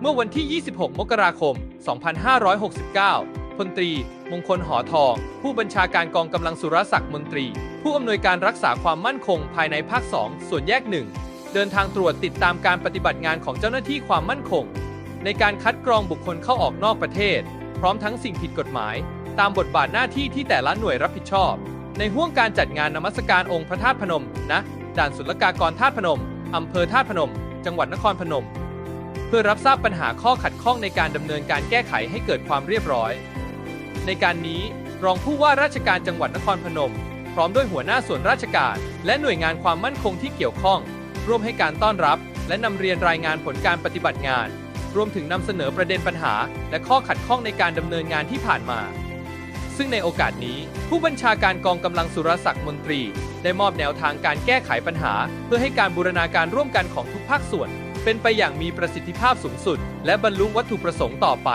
เมื่อวันที่ 26 มกราคม 2569 พลตรี มงคลหอทอง ผู้บัญชาการกองกำลังสุรศักดิ์มนตรี ผู้อำนวยการรักษาความมั่นคงภายในภาค 2 ส่วนแยกหนึ่งเดินทางตรวจติดตามการปฏิบัติงานของเจ้าหน้าที่ความมั่นคง ในการคัดกรองบุคคลเข้าออกนอกประเทศ พร้อมทั้งสิ่งผิดกฎหมาย ตามบทบาทหน้าที่ที่แต่ละหน่วยรับผิดชอบ ในห่วงการจัดงานนมัสการองค์พระธาตุพนมนะด่านศุลกากรธาตุพนมอำเภอธาตุพนม จังหวัดนครพนม เพื่อรับทราบปัญหาข้อขัดข้องในการดำเนินการแก้ไขให้เกิดความเรียบร้อย ในการนี้รองผู้ว่าราชการจังหวัดนครพนม พร้อมด้วยหัวหน้าส่วนราชการ และหน่วยงานความมั่นคงที่เกี่ยวข้อง ร่วมให้การต้อนรับ และนำเรียนรายงานผลการปฏิบัติงาน รวมถึงนำเสนอประเด็นปัญหา และข้อขัดข้องในการดำเนินงานที่ผ่านมา ซึ่งในโอกาสนี้ ผู้บัญชาการกองกำลังสุรศักดิ์มนตรี ได้มอบแนวทางการแก้ไขปัญหา เพื่อให้การบูรณาการร่วมกันของทุกภาคส่วน เป็นไปอย่างมีประสิทธิภาพสูงสุด และบรรลุวัตถุประสงค์ต่อไป